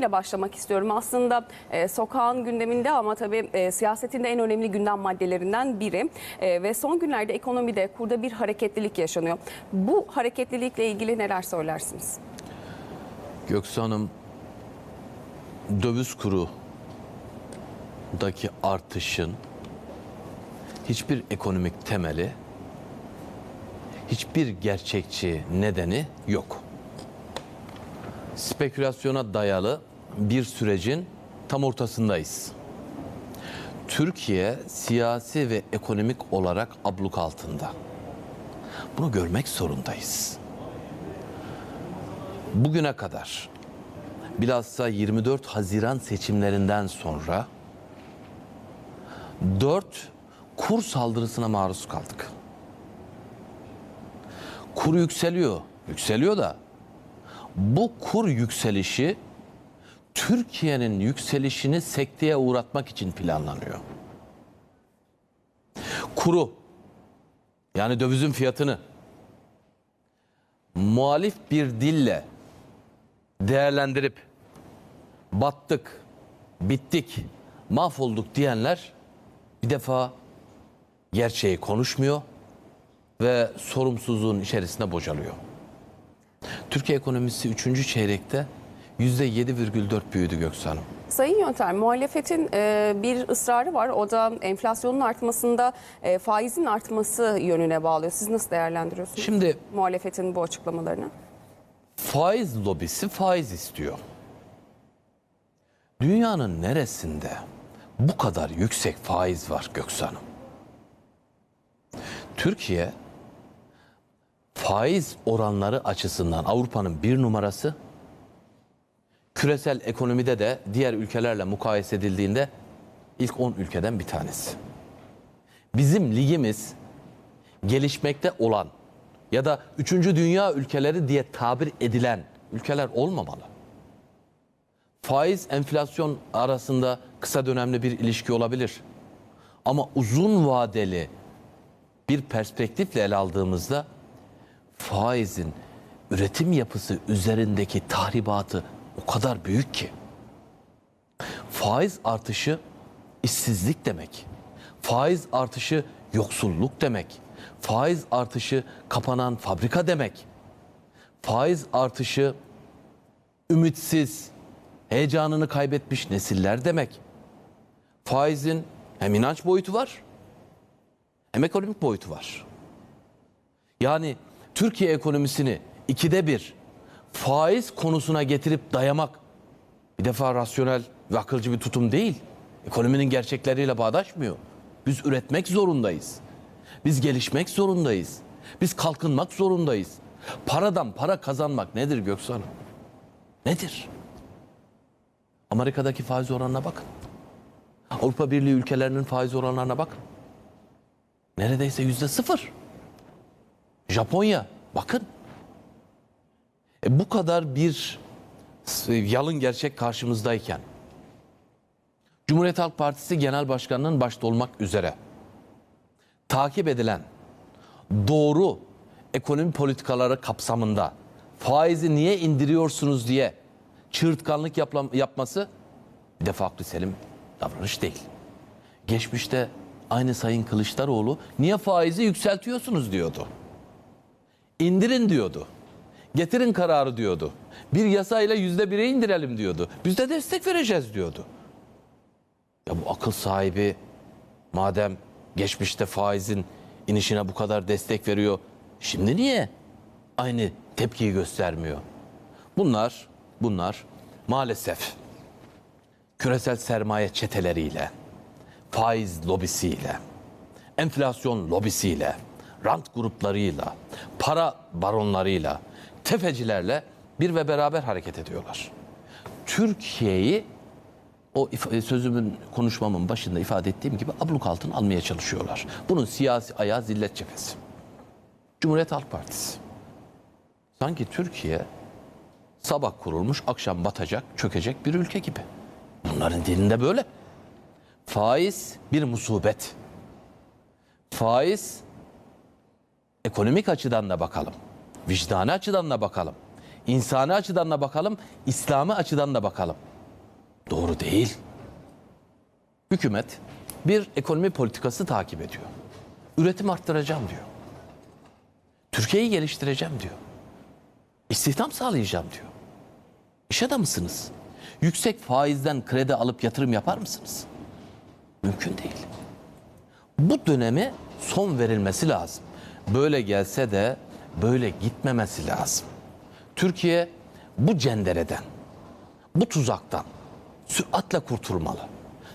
ile başlamak istiyorum. Aslında e, sokağın gündeminde ama tabii e, siyasetin de en önemli gündem maddelerinden biri. E, ve son günlerde ekonomide, kurda bir hareketlilik yaşanıyor. Bu hareketlilikle ilgili neler söylersiniz? Göksu Hanım döviz kurudaki artışın hiçbir ekonomik temeli, hiçbir gerçekçi nedeni yok. Spekülasyona dayalı bir sürecin tam ortasındayız. Türkiye siyasi ve ekonomik olarak abluk altında. Bunu görmek zorundayız bugüne kadar bilhassa 24 Haziran seçimlerinden sonra 4 kur saldırısına maruz kaldık. Kur yükseliyor. Yükseliyor da bu kur yükselişi Türkiye'nin yükselişini sekteye uğratmak için planlanıyor. Kuru yani dövizin fiyatını muhalif bir dille değerlendirip battık, bittik, mahvolduk diyenler bir defa gerçeği konuşmuyor ve sorumsuzluğun içerisinde bocalıyor. Türkiye ekonomisi 3. çeyrekte %7,4 büyüdü Göksu Hanım. Sayın Yönter, muhalefetin e, bir ısrarı var. O da enflasyonun artmasında e, faizin artması yönüne bağlıyor. Siz nasıl değerlendiriyorsunuz Şimdi muhalefetin bu açıklamalarını? faiz lobisi faiz istiyor. Dünyanın neresinde bu kadar yüksek faiz var Göksu Hanım? Türkiye faiz oranları açısından Avrupa'nın bir numarası. Küresel ekonomide de diğer ülkelerle mukayese edildiğinde ilk 10 ülkeden bir tanesi. Bizim ligimiz gelişmekte olan ya da 3. dünya ülkeleri diye tabir edilen ülkeler olmamalı. Faiz enflasyon arasında kısa dönemli bir ilişki olabilir. Ama uzun vadeli bir perspektifle ele aldığımızda faizin üretim yapısı üzerindeki tahribatı o kadar büyük ki. Faiz artışı işsizlik demek. Faiz artışı yoksulluk demek. Faiz artışı kapanan fabrika demek. Faiz artışı ümitsiz, heyecanını kaybetmiş nesiller demek. Faizin hem inanç boyutu var hem ekonomik boyutu var. Yani Türkiye ekonomisini ikide bir faiz konusuna getirip dayamak bir defa rasyonel ve akılcı bir tutum değil. Ekonominin gerçekleriyle bağdaşmıyor. Biz üretmek zorundayız. Biz gelişmek zorundayız. Biz kalkınmak zorundayız. Paradan para kazanmak nedir Göksu? Nedir? Amerika'daki faiz oranına bakın. Avrupa Birliği ülkelerinin faiz oranlarına bakın. Neredeyse yüzde sıfır. Japonya bakın. E bu kadar bir yalın gerçek karşımızdayken Cumhuriyet Halk Partisi Genel Başkanı'nın başta olmak üzere takip edilen doğru ekonomi politikaları kapsamında faizi niye indiriyorsunuz diye çığırtkanlık yapması bir defa aklı selim davranış değil. Geçmişte aynı Sayın Kılıçdaroğlu niye faizi yükseltiyorsunuz diyordu. İndirin diyordu. Getirin kararı diyordu. Bir yasayla yüzde bire indirelim diyordu. Biz de destek vereceğiz diyordu. Ya bu akıl sahibi madem geçmişte faizin inişine bu kadar destek veriyor. Şimdi niye aynı tepkiyi göstermiyor? Bunlar bunlar maalesef küresel sermaye çeteleriyle, faiz lobisiyle, enflasyon lobisiyle, rant gruplarıyla, para baronlarıyla, tefecilerle bir ve beraber hareket ediyorlar. Türkiye'yi o if- sözümün konuşmamın başında ifade ettiğim gibi abluk altına almaya çalışıyorlar. Bunun siyasi ayağı zillet cephesi. Cumhuriyet Halk Partisi. Sanki Türkiye sabah kurulmuş, akşam batacak, çökecek bir ülke gibi. Bunların dilinde böyle. Faiz bir musibet. Faiz ekonomik açıdan da bakalım. Vicdani açıdan da bakalım. insani açıdan da bakalım. İslami açıdan da bakalım. Doğru değil. Hükümet bir ekonomi politikası takip ediyor. Üretim arttıracağım diyor. Türkiye'yi geliştireceğim diyor. İstihdam sağlayacağım diyor. İş adamısınız. Yüksek faizden kredi alıp yatırım yapar mısınız? Mümkün değil. Bu döneme son verilmesi lazım. Böyle gelse de böyle gitmemesi lazım. Türkiye bu cendereden, bu tuzaktan süratle kurtulmalı.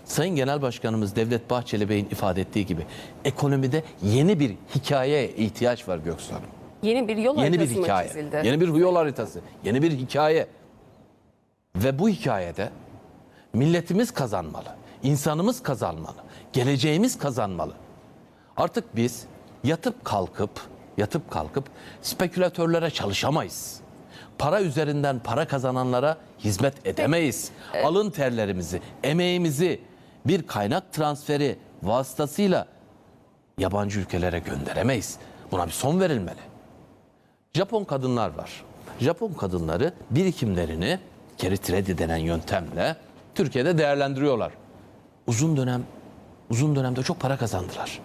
Sayın Genel Başkanımız Devlet Bahçeli Bey'in ifade ettiği gibi ekonomide yeni bir hikayeye ihtiyaç var Göksu Hanım. Yeni bir yol Yeni bir hikaye. çizildi? Yeni bir yol haritası. Yeni bir hikaye. Ve bu hikayede milletimiz kazanmalı. insanımız kazanmalı. Geleceğimiz kazanmalı. Artık biz yatıp kalkıp yatıp kalkıp spekülatörlere çalışamayız. Para üzerinden para kazananlara hizmet edemeyiz. Alın terlerimizi, emeğimizi bir kaynak transferi vasıtasıyla yabancı ülkelere gönderemeyiz. Buna bir son verilmeli. Japon kadınlar var. Japon kadınları birikimlerini geri kredi denen yöntemle Türkiye'de değerlendiriyorlar. Uzun dönem uzun dönemde çok para kazandılar.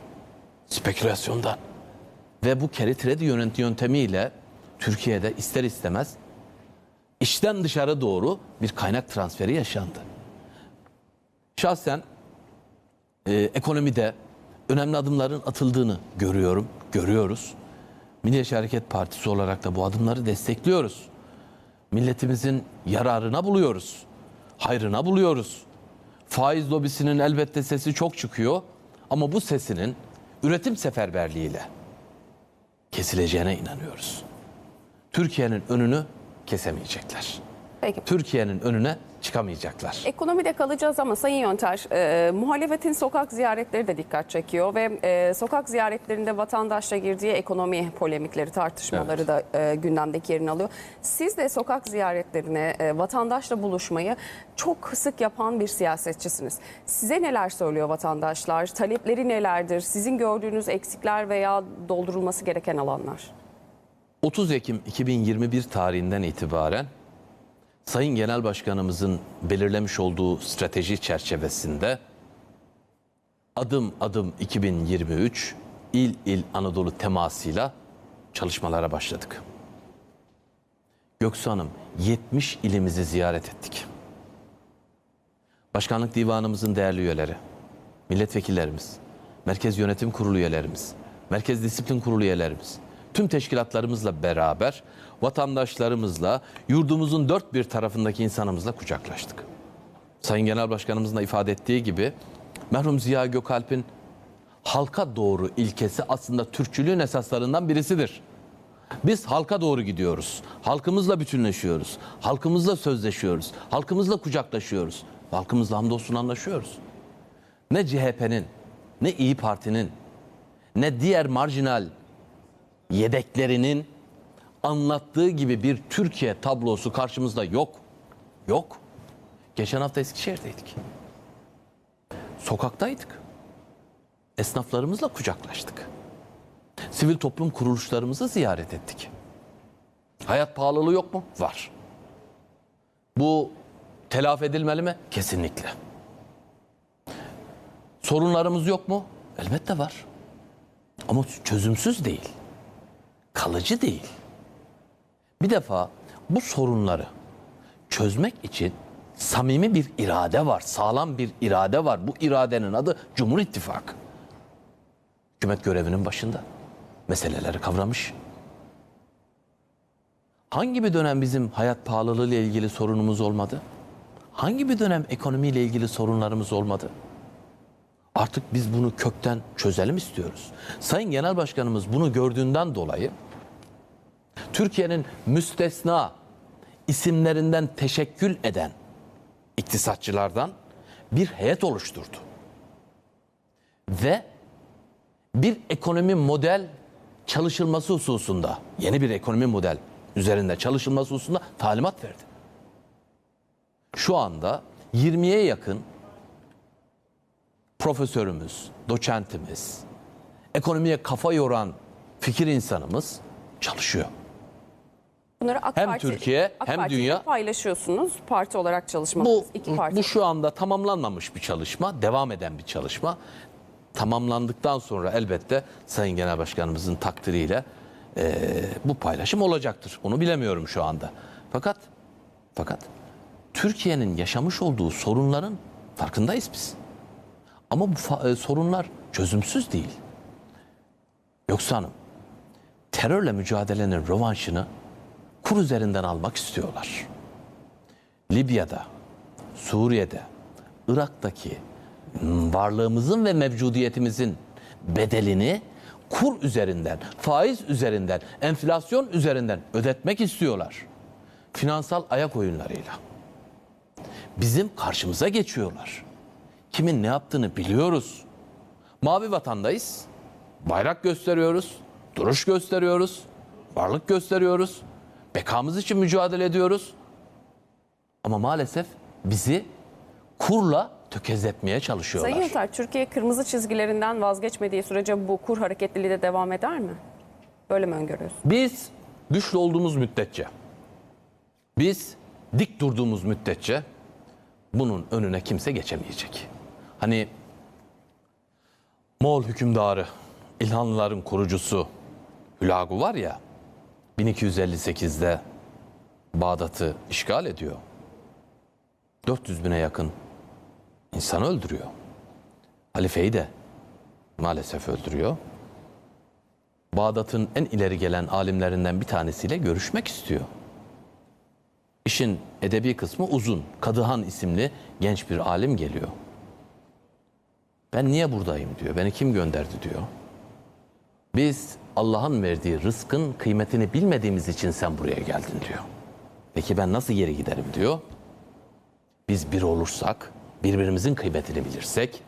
Spekülasyondan. Ve bu carry trade yöntemiyle Türkiye'de ister istemez içten dışarı doğru bir kaynak transferi yaşandı. Şahsen e, ekonomide önemli adımların atıldığını görüyorum, görüyoruz. Milliyetçi Hareket Partisi olarak da bu adımları destekliyoruz. Milletimizin yararına buluyoruz. Hayrına buluyoruz. Faiz lobisinin elbette sesi çok çıkıyor ama bu sesinin üretim seferberliğiyle kesileceğine inanıyoruz. Türkiye'nin önünü kesemeyecekler. Peki. Türkiye'nin önüne çıkamayacaklar. Ekonomide kalacağız ama Sayın Yönter, e, muhalefetin sokak ziyaretleri de dikkat çekiyor ve e, sokak ziyaretlerinde vatandaşla girdiği ekonomi polemikleri, tartışmaları da e, gündemdeki yerini alıyor. Siz de sokak ziyaretlerine, e, vatandaşla buluşmayı çok sık yapan bir siyasetçisiniz. Size neler söylüyor vatandaşlar? Talepleri nelerdir? Sizin gördüğünüz eksikler veya doldurulması gereken alanlar? 30 Ekim 2021 tarihinden itibaren Sayın Genel Başkanımızın belirlemiş olduğu strateji çerçevesinde adım adım 2023 il il Anadolu temasıyla çalışmalara başladık. Göksu Hanım 70 ilimizi ziyaret ettik. Başkanlık Divanımızın değerli üyeleri, milletvekillerimiz, Merkez Yönetim Kurulu üyelerimiz, Merkez Disiplin Kurulu üyelerimiz, tüm teşkilatlarımızla beraber vatandaşlarımızla, yurdumuzun dört bir tarafındaki insanımızla kucaklaştık. Sayın Genel Başkanımızın da ifade ettiği gibi merhum Ziya Gökalp'in halka doğru ilkesi aslında Türkçülüğün esaslarından birisidir. Biz halka doğru gidiyoruz. Halkımızla bütünleşiyoruz. Halkımızla sözleşiyoruz. Halkımızla kucaklaşıyoruz. Halkımızla hamdolsun anlaşıyoruz. Ne CHP'nin, ne İyi Parti'nin, ne diğer marjinal yedeklerinin anlattığı gibi bir Türkiye tablosu karşımızda yok. Yok. Geçen hafta Eskişehir'deydik. Sokaktaydık. Esnaflarımızla kucaklaştık. Sivil toplum kuruluşlarımızı ziyaret ettik. Hayat pahalılığı yok mu? Var. Bu telafi edilmeli mi? Kesinlikle. Sorunlarımız yok mu? Elbette var. Ama çözümsüz değil. Kalıcı değil. Bir defa bu sorunları çözmek için samimi bir irade var, sağlam bir irade var. Bu iradenin adı Cumhur İttifakı. Hükümet görevinin başında. Meseleleri kavramış. Hangi bir dönem bizim hayat pahalılığı ile ilgili sorunumuz olmadı? Hangi bir dönem ekonomiyle ilgili sorunlarımız olmadı? Artık biz bunu kökten çözelim istiyoruz. Sayın Genel Başkanımız bunu gördüğünden dolayı Türkiye'nin müstesna isimlerinden teşekkül eden iktisatçılardan bir heyet oluşturdu. Ve bir ekonomi model çalışılması hususunda, yeni bir ekonomi model üzerinde çalışılması hususunda talimat verdi. Şu anda 20'ye yakın profesörümüz, doçentimiz, ekonomiye kafa yoran fikir insanımız çalışıyor. Bunları AK Hem Parti, Türkiye, AK hem Parti ile dünya- paylaşıyorsunuz. Parti olarak Bu, çalışmadınız. İki parti. bu şu anda tamamlanmamış bir çalışma, devam eden bir çalışma. Tamamlandıktan sonra elbette Sayın Genel Başkanımızın takdiriyle eee, bu paylaşım olacaktır. Onu bilemiyorum şu anda. Fakat fakat Türkiye'nin yaşamış olduğu sorunların farkındayız biz. Ama bu e, sorunlar çözümsüz değil. Yoksa hanım, terörle mücadelenin rövanşını kur üzerinden almak istiyorlar. Libya'da, Suriye'de, Irak'taki varlığımızın ve mevcudiyetimizin bedelini kur üzerinden, faiz üzerinden, enflasyon üzerinden ödetmek istiyorlar. Finansal ayak oyunlarıyla. Bizim karşımıza geçiyorlar. Kimin ne yaptığını biliyoruz. Mavi vatandayız. Bayrak gösteriyoruz. Duruş gösteriyoruz. Varlık gösteriyoruz. Bekamız için mücadele ediyoruz. Ama maalesef bizi kurla tökezletmeye çalışıyorlar. Sayın Yeter, Türkiye kırmızı çizgilerinden vazgeçmediği sürece bu kur hareketliliği de devam eder mi? Böyle mi öngörüyorsunuz? Biz güçlü olduğumuz müddetçe, biz dik durduğumuz müddetçe bunun önüne kimse geçemeyecek. Hani Moğol hükümdarı, İlhanlıların kurucusu Hülagu var ya, 1258'de Bağdat'ı işgal ediyor. 400 bine yakın insan öldürüyor. Halifeyi de maalesef öldürüyor. Bağdat'ın en ileri gelen alimlerinden bir tanesiyle görüşmek istiyor. İşin edebi kısmı uzun. Kadıhan isimli genç bir alim geliyor. Ben niye buradayım diyor. Beni kim gönderdi diyor. Biz Allah'ın verdiği rızkın kıymetini bilmediğimiz için sen buraya geldin diyor. Peki ben nasıl geri giderim diyor. Biz bir olursak, birbirimizin kıymetini bilirsek,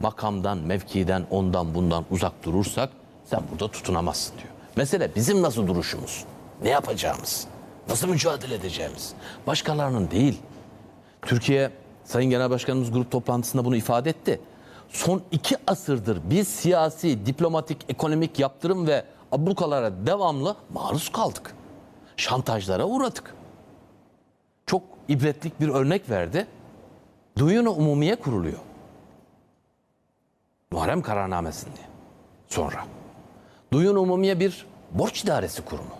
makamdan, mevkiden, ondan bundan uzak durursak sen burada tutunamazsın diyor. Mesele bizim nasıl duruşumuz, ne yapacağımız, nasıl mücadele edeceğimiz. Başkalarının değil. Türkiye, Sayın Genel Başkanımız grup toplantısında bunu ifade etti. Son iki asırdır biz siyasi, diplomatik, ekonomik yaptırım ve ablukalara devamlı maruz kaldık. Şantajlara uğradık çok ibretlik bir örnek verdi. Duyunu umumiye kuruluyor. Muharrem kararnamesinde sonra. Duyun umumiye bir borç idaresi kurumu.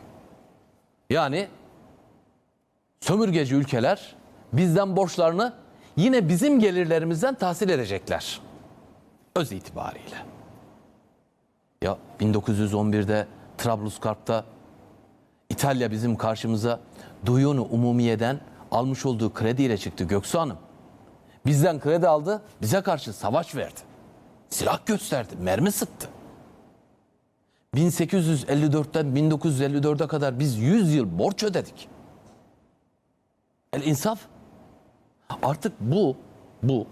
Yani sömürgeci ülkeler bizden borçlarını yine bizim gelirlerimizden tahsil edecekler. Öz itibariyle. Ya 1911'de Trablusgarp'ta İtalya bizim karşımıza Duyunu Umumiye'den almış olduğu krediyle çıktı Göksu Hanım. Bizden kredi aldı, bize karşı savaş verdi. Silah gösterdi, mermi sıktı. 1854'ten 1954'e kadar biz 100 yıl borç ödedik. El insaf. Artık bu, bu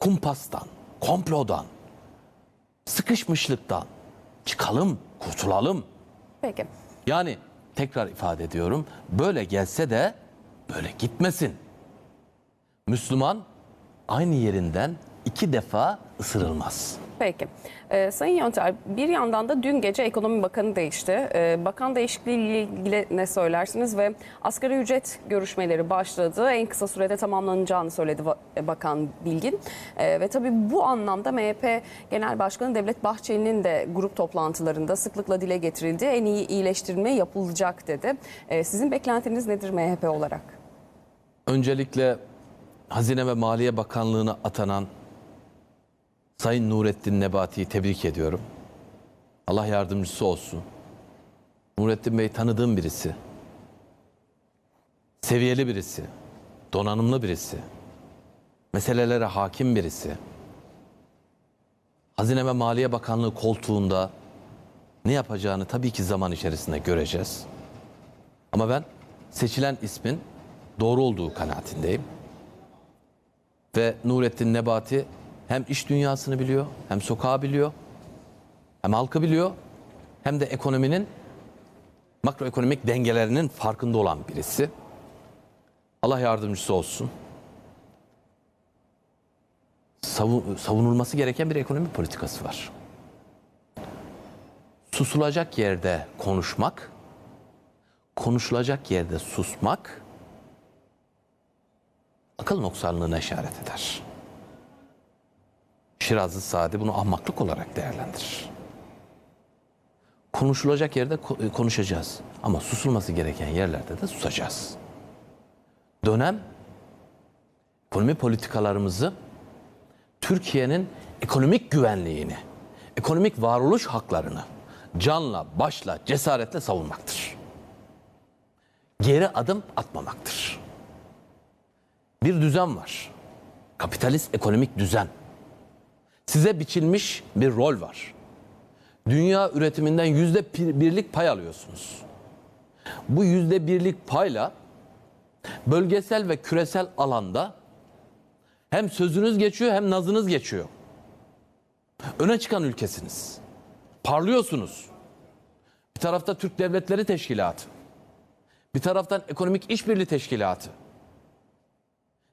kumpastan, komplodan, sıkışmışlıktan çıkalım, kurtulalım. Peki. Yani tekrar ifade ediyorum. Böyle gelse de böyle gitmesin. Müslüman aynı yerinden iki defa ısırılmaz. Peki. Ee, Sayın Yonter, bir yandan da dün gece Ekonomi Bakanı değişti. Ee, bakan değişikliği ile ilgili ne söylersiniz ve asgari ücret görüşmeleri başladı. En kısa sürede tamamlanacağını söyledi Bakan Bilgin. Ee, ve tabii bu anlamda MHP Genel Başkanı Devlet Bahçeli'nin de grup toplantılarında sıklıkla dile getirildiği en iyi iyileştirme yapılacak dedi. Ee, sizin beklentiniz nedir MHP olarak? Öncelikle Hazine ve Maliye Bakanlığı'na atanan Sayın Nurettin Nebati'yi tebrik ediyorum. Allah yardımcısı olsun. Nurettin Bey tanıdığım birisi. Seviyeli birisi. Donanımlı birisi. Meselelere hakim birisi. Hazine ve Maliye Bakanlığı koltuğunda ne yapacağını tabii ki zaman içerisinde göreceğiz. Ama ben seçilen ismin doğru olduğu kanaatindeyim. Ve Nurettin Nebati hem iş dünyasını biliyor, hem sokağı biliyor, hem halkı biliyor, hem de ekonominin makroekonomik dengelerinin farkında olan birisi. Allah yardımcısı olsun. Savu- savunulması gereken bir ekonomi politikası var. Susulacak yerde konuşmak, konuşulacak yerde susmak akıl noksanlığına işaret eder. Şirazlı Sadi bunu ahmaklık olarak değerlendirir. Konuşulacak yerde ko- konuşacağız ama susulması gereken yerlerde de susacağız. Dönem ekonomi politikalarımızı Türkiye'nin ekonomik güvenliğini, ekonomik varoluş haklarını canla, başla, cesaretle savunmaktır. Geri adım atmamaktır. Bir düzen var. Kapitalist ekonomik düzen. Size biçilmiş bir rol var. Dünya üretiminden yüzde bir- birlik pay alıyorsunuz. Bu yüzde birlik payla bölgesel ve küresel alanda hem sözünüz geçiyor hem nazınız geçiyor. Öne çıkan ülkesiniz. Parlıyorsunuz. Bir tarafta Türk Devletleri Teşkilatı. Bir taraftan Ekonomik İşbirliği Teşkilatı.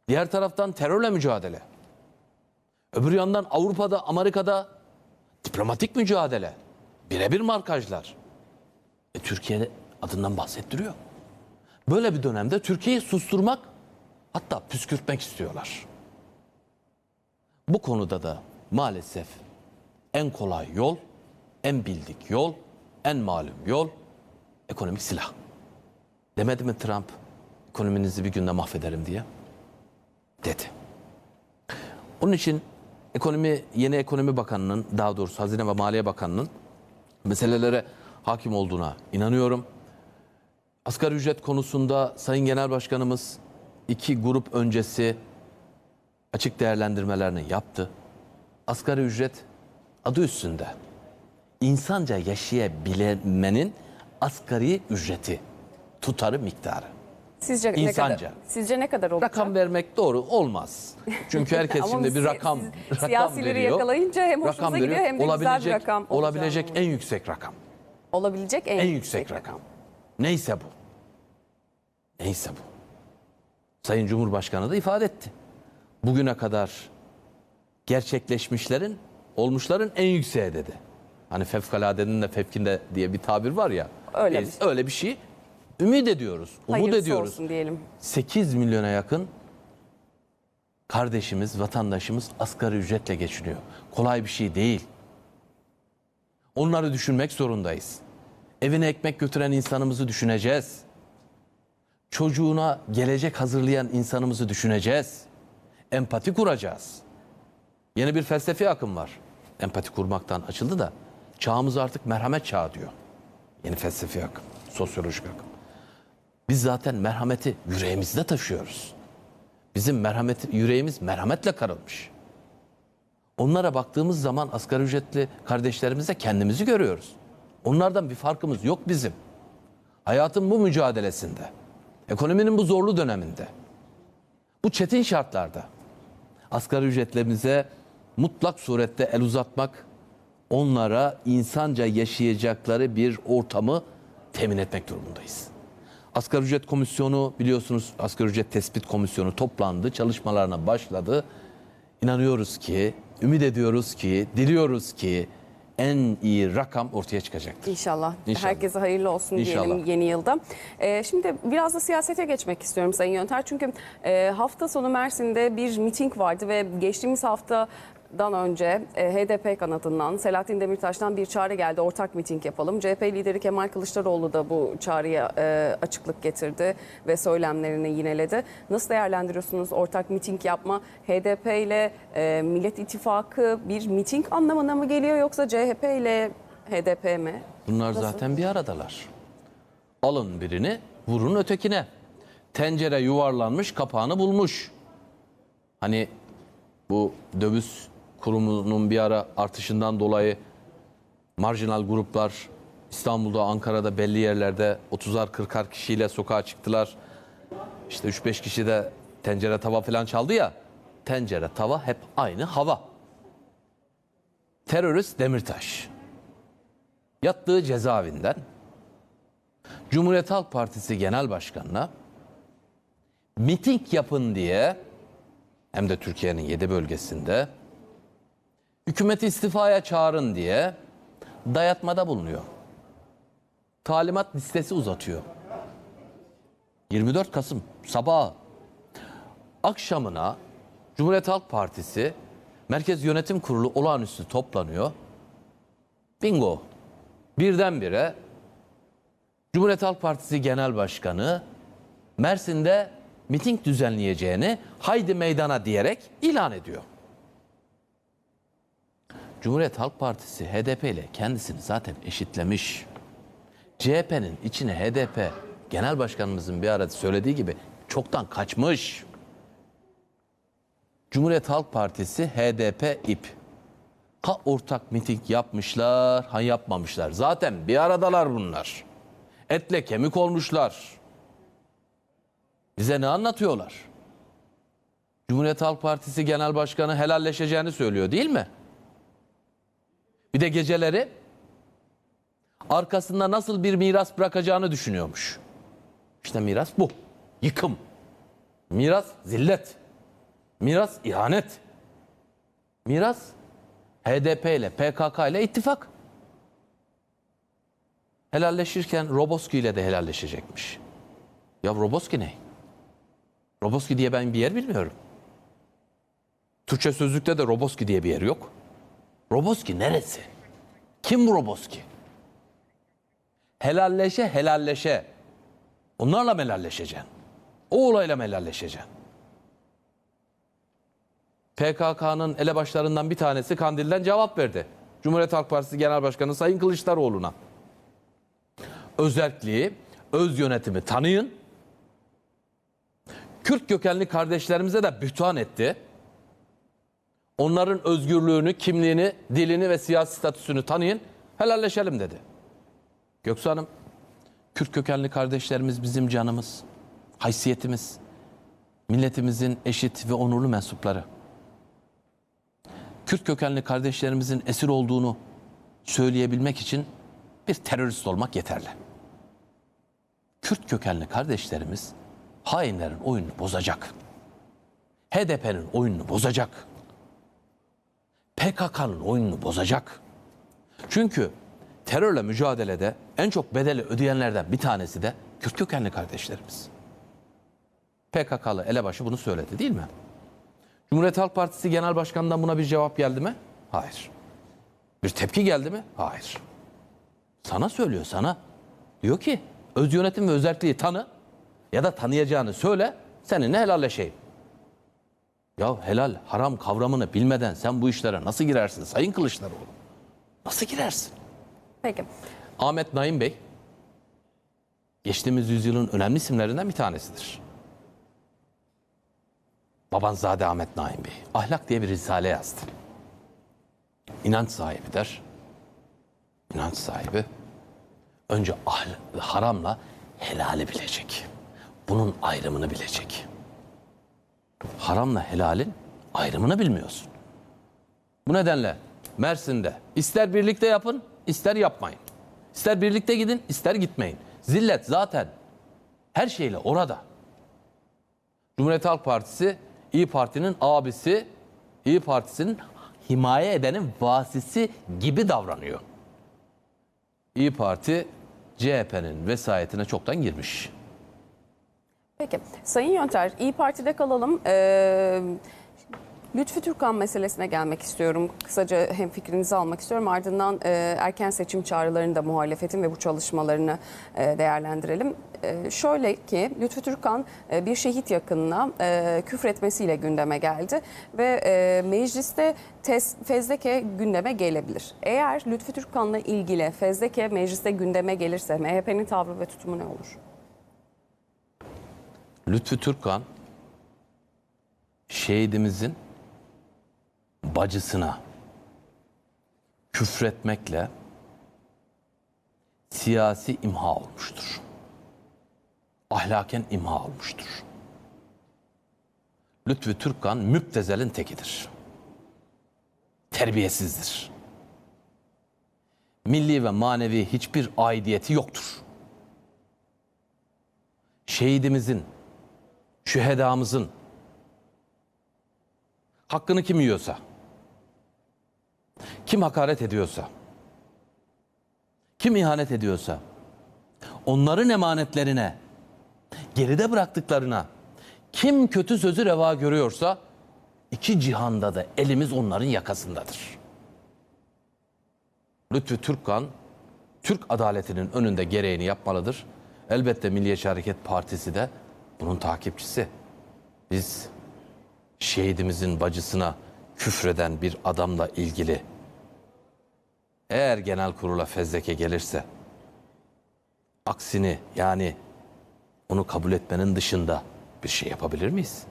Diğer taraftan terörle mücadele. Öbür yandan Avrupa'da, Amerika'da diplomatik mücadele. Birebir markajlar. E, Türkiye'de adından bahsettiriyor. Böyle bir dönemde Türkiye'yi susturmak hatta püskürtmek istiyorlar. Bu konuda da maalesef en kolay yol, en bildik yol, en malum yol ekonomik silah. Demedi mi Trump ekonominizi bir günde mahvederim diye? Dedi. Onun için ekonomi yeni ekonomi bakanının daha doğrusu Hazine ve Maliye Bakanı'nın meselelere hakim olduğuna inanıyorum. Asgari ücret konusunda Sayın Genel Başkanımız iki grup öncesi açık değerlendirmelerini yaptı. Asgari ücret adı üstünde. İnsanca yaşayabilmenin asgari ücreti, tutarı miktarı. Sizce ne İnsanca. kadar? Sizce ne kadar olacak? Rakam vermek doğru olmaz. Çünkü herkes şimdi bir rakam, siz rakam siyasileri veriyor. yakalayınca hem hoşunuza Rakam gidiyor hem de güzel bir olabilecek, rakam Olabilecek en yüksek rakam. Olabilecek en, En yüksek rakam. Neyse bu. Neyse bu. Sayın Cumhurbaşkanı da ifade etti. Bugüne kadar gerçekleşmişlerin, olmuşların en yükseği dedi. Hani fevkaladenin de fevkinde diye bir tabir var ya. Öyle Biz öyle bir şey ümit ediyoruz, umut Hayırlısı ediyoruz. olsun diyelim. 8 milyona yakın kardeşimiz, vatandaşımız asgari ücretle geçiniyor. Kolay bir şey değil. Onları düşünmek zorundayız. Evine ekmek götüren insanımızı düşüneceğiz. Çocuğuna gelecek hazırlayan insanımızı düşüneceğiz. Empati kuracağız. Yeni bir felsefi akım var. Empati kurmaktan açıldı da çağımız artık merhamet çağı diyor. Yeni felsefi akım, sosyolojik akım. Biz zaten merhameti yüreğimizde taşıyoruz. Bizim merhamet, yüreğimiz merhametle karılmış. Onlara baktığımız zaman asgari ücretli kardeşlerimize kendimizi görüyoruz. Onlardan bir farkımız yok bizim. Hayatın bu mücadelesinde, ekonominin bu zorlu döneminde, bu çetin şartlarda asgari ücretlerimize mutlak surette el uzatmak, onlara insanca yaşayacakları bir ortamı temin etmek durumundayız. Asgari ücret komisyonu biliyorsunuz asgari ücret tespit komisyonu toplandı, çalışmalarına başladı. İnanıyoruz ki, ümit ediyoruz ki, diliyoruz ki en iyi rakam ortaya çıkacaktır. İnşallah. İnşallah. Herkese hayırlı olsun diyelim İnşallah. yeni yılda. Ee, şimdi biraz da siyasete geçmek istiyorum Sayın Yönter. Çünkü e, hafta sonu Mersin'de bir miting vardı ve geçtiğimiz haftadan önce e, HDP kanadından Selahattin Demirtaş'tan bir çağrı geldi. Ortak miting yapalım. CHP lideri Kemal Kılıçdaroğlu da bu çağrıya e, açıklık getirdi ve söylemlerini yineledi. Nasıl değerlendiriyorsunuz ortak miting yapma? HDP ile e, Millet İttifakı bir miting anlamına mı geliyor yoksa CHP ile HDP mi? Bunlar zaten bir aradalar. Alın birini, vurun ötekine. Tencere yuvarlanmış, kapağını bulmuş. Hani bu döviz kurumunun bir ara artışından dolayı marjinal gruplar İstanbul'da, Ankara'da belli yerlerde 30'ar 40'ar kişiyle sokağa çıktılar. İşte 3-5 kişi de tencere tava falan çaldı ya. Tencere tava hep aynı hava. Terörist Demirtaş yattığı cezaevinden Cumhuriyet Halk Partisi Genel Başkanı'na miting yapın diye hem de Türkiye'nin 7 bölgesinde hükümeti istifaya çağırın diye dayatmada bulunuyor. Talimat listesi uzatıyor. 24 Kasım sabahı akşamına Cumhuriyet Halk Partisi Merkez Yönetim Kurulu olağanüstü toplanıyor. Bingo. Birdenbire Cumhuriyet Halk Partisi Genel Başkanı Mersin'de miting düzenleyeceğini haydi meydana diyerek ilan ediyor. Cumhuriyet Halk Partisi HDP ile kendisini zaten eşitlemiş. CHP'nin içine HDP Genel Başkanımızın bir arada söylediği gibi çoktan kaçmış. Cumhuriyet Halk Partisi HDP İP. Ha ortak miting yapmışlar, ha yapmamışlar. Zaten bir aradalar bunlar. Etle kemik olmuşlar. Bize ne anlatıyorlar? Cumhuriyet Halk Partisi Genel Başkanı helalleşeceğini söylüyor değil mi? Bir de geceleri arkasında nasıl bir miras bırakacağını düşünüyormuş. İşte miras bu. Yıkım. Miras zillet. Miras ihanet. Miras HDP ile PKK ile ittifak. Helalleşirken Roboski ile de helalleşecekmiş. Ya Roboski ne? Roboski diye ben bir yer bilmiyorum. Türkçe sözlükte de Roboski diye bir yer yok. Roboski neresi? Kim bu Roboski? Helalleşe helalleşe. Onlarla mı helalleşeceksin? O olayla mı helalleşeceksin? PKK'nın elebaşlarından bir tanesi Kandil'den cevap verdi. Cumhuriyet Halk Partisi Genel Başkanı Sayın Kılıçdaroğlu'na. Özelliği, öz yönetimi tanıyın. Kürt kökenli kardeşlerimize de bühtan etti. Onların özgürlüğünü, kimliğini, dilini ve siyasi statüsünü tanıyın. Helalleşelim dedi. Göksu Hanım, Kürt kökenli kardeşlerimiz bizim canımız, haysiyetimiz, milletimizin eşit ve onurlu mensupları. Kürt kökenli kardeşlerimizin esir olduğunu söyleyebilmek için bir terörist olmak yeterli. Kürt kökenli kardeşlerimiz hainlerin oyununu bozacak. HDP'nin oyununu bozacak. PKK'nın oyununu bozacak. Çünkü terörle mücadelede en çok bedeli ödeyenlerden bir tanesi de Kürt kökenli kardeşlerimiz. PKK'lı elebaşı bunu söyledi değil mi? Cumhuriyet Halk Partisi Genel Başkanı'ndan buna bir cevap geldi mi? Hayır. Bir tepki geldi mi? Hayır. Sana söylüyor sana. Diyor ki öz yönetim ve özelliği tanı ya da tanıyacağını söyle seninle helalleşeyim. Ya helal haram kavramını bilmeden sen bu işlere nasıl girersin Sayın Kılıçdaroğlu? Nasıl girersin? Peki. Ahmet Naim Bey geçtiğimiz yüzyılın önemli isimlerinden bir tanesidir. Babanzade Ahmet Naim Bey. Ahlak diye bir risale yazdı. İnanç sahibi der. İnanç sahibi önce ahl- haramla helali bilecek. Bunun ayrımını bilecek. Haramla helalin ayrımını bilmiyorsun. Bu nedenle Mersin'de ister birlikte yapın, ister yapmayın. İster birlikte gidin, ister gitmeyin. Zillet zaten her şeyle orada. Cumhuriyet Halk Partisi İyi Parti'nin abisi, İyi Partisi'nin himaye edenin vasisi gibi davranıyor. İyi Parti CHP'nin vesayetine çoktan girmiş. Peki. Sayın Yönter, İyi Parti'de kalalım. Ee, Lütfü Türkan meselesine gelmek istiyorum. Kısaca hem fikrinizi almak istiyorum. Ardından e, erken seçim çağrılarını da muhalefetin ve bu çalışmalarını e, değerlendirelim. E, şöyle ki Lütfü Türkan e, bir şehit yakınına e, küfretmesiyle gündeme geldi ve e, mecliste tez, fezleke gündeme gelebilir. Eğer Lütfü Türkan'la ilgili fezleke mecliste gündeme gelirse MHP'nin tavrı ve tutumu ne olur? Lütfü Türkkan şehidimizin bacısına küfretmekle siyasi imha olmuştur. Ahlaken imha olmuştur. Lütfü Türkkan müptezelin tekidir. Terbiyesizdir. Milli ve manevi hiçbir aidiyeti yoktur. Şehidimizin, şühedamızın hakkını kim yiyorsa, kim hakaret ediyorsa, kim ihanet ediyorsa, onların emanetlerine geride bıraktıklarına kim kötü sözü reva görüyorsa iki cihanda da elimiz onların yakasındadır. Lütfü Türkkan Türk adaletinin önünde gereğini yapmalıdır. Elbette Milliyetçi Hareket Partisi de bunun takipçisi. Biz şehidimizin bacısına küfreden bir adamla ilgili eğer genel kurula fezleke gelirse aksini yani onu kabul etmenin dışında bir şey yapabilir miyiz?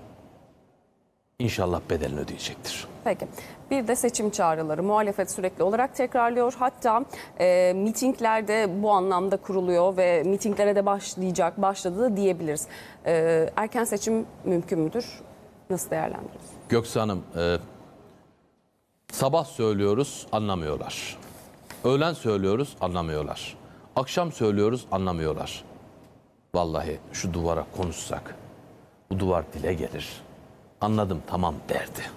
İnşallah bedelini ödeyecektir. Peki. Bir de seçim çağrıları. Muhalefet sürekli olarak tekrarlıyor. Hatta e, mitinglerde bu anlamda kuruluyor ve mitinglere de başlayacak, başladı da diyebiliriz. E, erken seçim mümkün müdür? Nasıl değerlendiriyorsunuz? Göksu Hanım, e, sabah söylüyoruz anlamıyorlar. Öğlen söylüyoruz anlamıyorlar. Akşam söylüyoruz anlamıyorlar. Vallahi şu duvara konuşsak, bu duvar dile gelir. Anladım tamam derdi.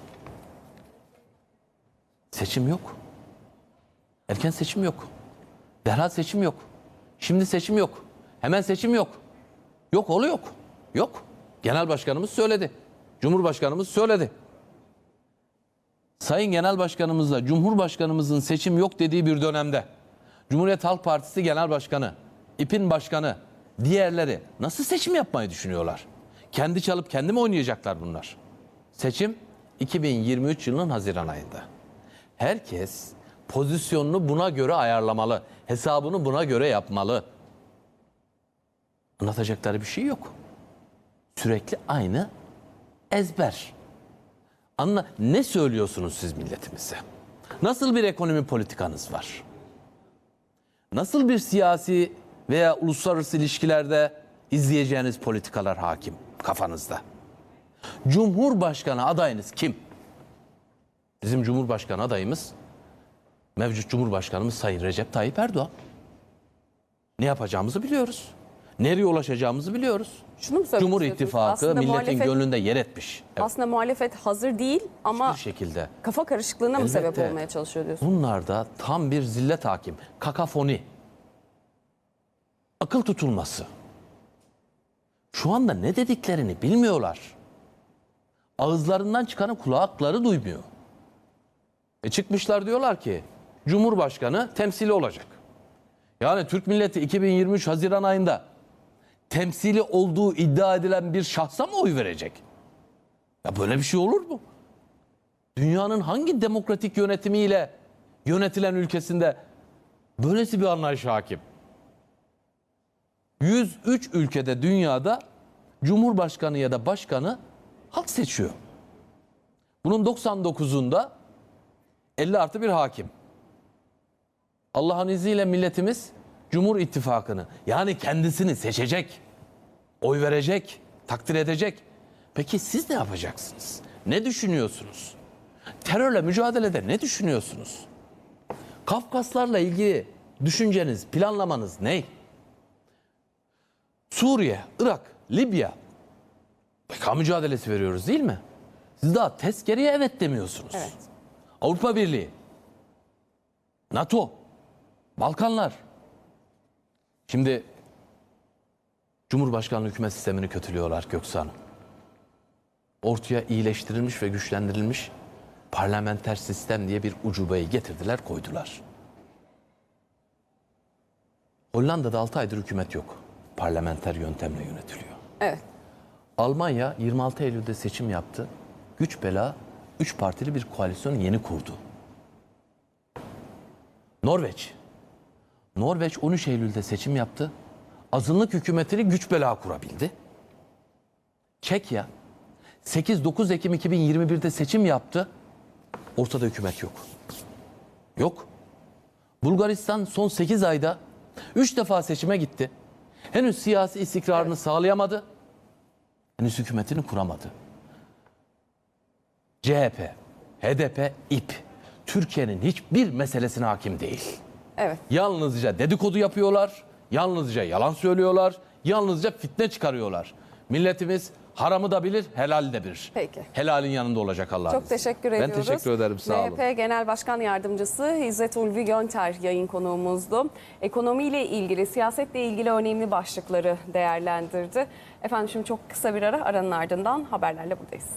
Seçim yok. Erken seçim yok. Derhal seçim yok. Şimdi seçim yok. Hemen seçim yok. Yok oğlu yok. Yok. Genel başkanımız söyledi. Cumhurbaşkanımız söyledi. Sayın Genel Başkanımızla Cumhurbaşkanımızın seçim yok dediği bir dönemde Cumhuriyet Halk Partisi Genel Başkanı, İP'in başkanı, diğerleri nasıl seçim yapmayı düşünüyorlar? Kendi çalıp kendi mi oynayacaklar bunlar? Seçim 2023 yılının Haziran ayında. Herkes pozisyonunu buna göre ayarlamalı. Hesabını buna göre yapmalı. Anlatacakları bir şey yok. Sürekli aynı ezber. Anla ne söylüyorsunuz siz milletimize? Nasıl bir ekonomi politikanız var? Nasıl bir siyasi veya uluslararası ilişkilerde izleyeceğiniz politikalar hakim kafanızda? Cumhurbaşkanı adayınız kim? Bizim Cumhurbaşkanı adayımız mevcut Cumhurbaşkanımız Sayın Recep Tayyip Erdoğan. Ne yapacağımızı biliyoruz. Nereye ulaşacağımızı biliyoruz. Şunu mu Cumhur? İttifakı Aslında milletin gönlünde yer etmiş. Evet, Aslında muhalefet hazır değil ama bir şekilde. kafa karışıklığına mı sebep olmaya çalışıyor diyorsunuz? Bunlarda tam bir zillet hakim. Kakafoni. Akıl tutulması. Şu anda ne dediklerini bilmiyorlar. Ağızlarından çıkanı kulakları duymuyor. E çıkmışlar diyorlar ki Cumhurbaşkanı temsili olacak. Yani Türk milleti 2023 Haziran ayında temsili olduğu iddia edilen bir şahsa mı oy verecek? Ya böyle bir şey olur mu? Dünyanın hangi demokratik yönetimiyle yönetilen ülkesinde böylesi bir anlayış hakim? 103 ülkede dünyada cumhurbaşkanı ya da başkanı halk seçiyor. Bunun 99'unda 50 artı bir hakim. Allah'ın izniyle milletimiz Cumhur İttifakı'nı yani kendisini seçecek, oy verecek, takdir edecek. Peki siz ne yapacaksınız? Ne düşünüyorsunuz? Terörle mücadelede ne düşünüyorsunuz? Kafkaslarla ilgili düşünceniz, planlamanız ne? Suriye, Irak, Libya. PKK mücadelesi veriyoruz değil mi? Siz daha tezkereye evet demiyorsunuz. Evet. Avrupa Birliği, NATO, Balkanlar. Şimdi Cumhurbaşkanlığı hükümet sistemini kötülüyorlar Göksu Hanım. Ortaya iyileştirilmiş ve güçlendirilmiş parlamenter sistem diye bir ucubeyi getirdiler koydular. Hollanda'da 6 aydır hükümet yok. Parlamenter yöntemle yönetiliyor. Evet. Almanya 26 Eylül'de seçim yaptı. Güç bela 3 partili bir koalisyon yeni kurdu. Norveç. Norveç 13 Eylül'de seçim yaptı. Azınlık hükümetini güç bela kurabildi. Çekya 8-9 Ekim 2021'de seçim yaptı. Ortada hükümet yok. Yok. Bulgaristan son 8 ayda 3 defa seçime gitti. Henüz siyasi istikrarını sağlayamadı. Henüz hükümetini kuramadı. CHP, HDP, İP Türkiye'nin hiçbir meselesine hakim değil. Evet. Yalnızca dedikodu yapıyorlar, yalnızca yalan söylüyorlar, yalnızca fitne çıkarıyorlar. Milletimiz Haramı da bilir, helal de bilir. Peki. Helalin yanında olacak Allah'ın Çok teşekkür ben ediyoruz. teşekkür ederim. Sağ olun. MHP Genel Başkan Yardımcısı İzzet Ulvi Gönter yayın konuğumuzdu. Ekonomiyle ilgili, siyasetle ilgili önemli başlıkları değerlendirdi. Efendim şimdi çok kısa bir ara aranın ardından haberlerle buradayız.